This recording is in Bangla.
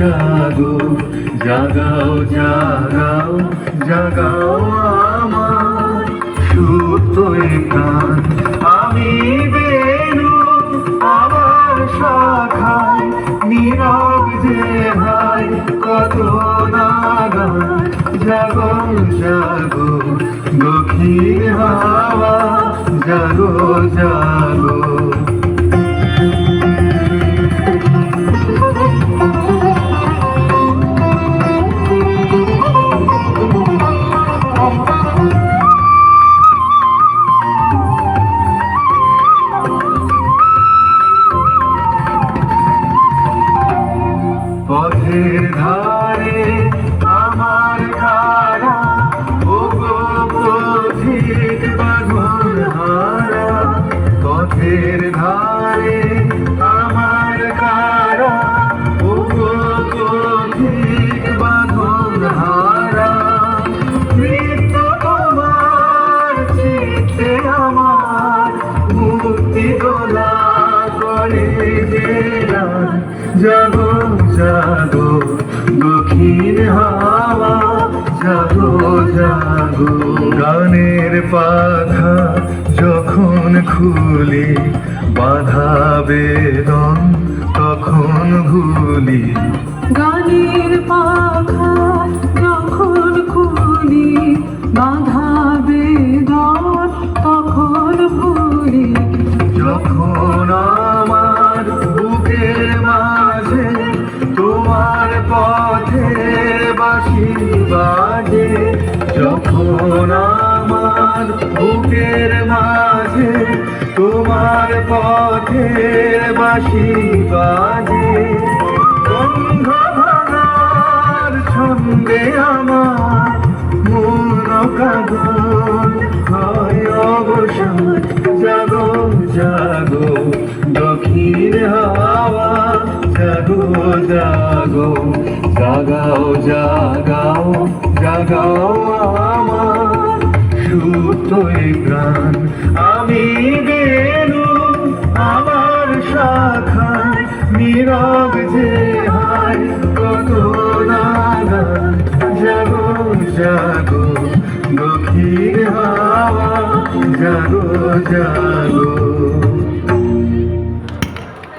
জাগো, জাগাও জাগাও জাগাও আমার সুপ্ত প্রাণ, আমি বেনু আমার শাখায়। নীরব যে ভাই, কত নাগা জাগো জাগো, দক্ষিণ হাওয়া, জাগো জাগো। পথের ধারে আমার গো পথিক বাঁধন হারা। আমার মুক্তি দোলা করে জেলা জাগো জাগো, দক্ষিণ হাওয়া জাগো জাগো গানের পাখা যখন খুলি বাধা বেদন তখন ভুলি। গানের পাখা যখন খুলি বাধা বেদন তখন ভুলি। যখন তোমার পথের বাসি বাজে, যখন আমার বুকের মাঝে তোমার পথের বাসি বাজে ভাঙার আমার মন কাগন হয় অবসান জাগো জাগো। জাগো জাগো জাগাও জাগাও জাগাও আমার সুপ্ত প্রাণ। আমি বেরু আমার শাখায়, নীরব যে হায়, কত নাগান জাগো জাগো দক্ষিণ হাওয়া, জাগো জাগো।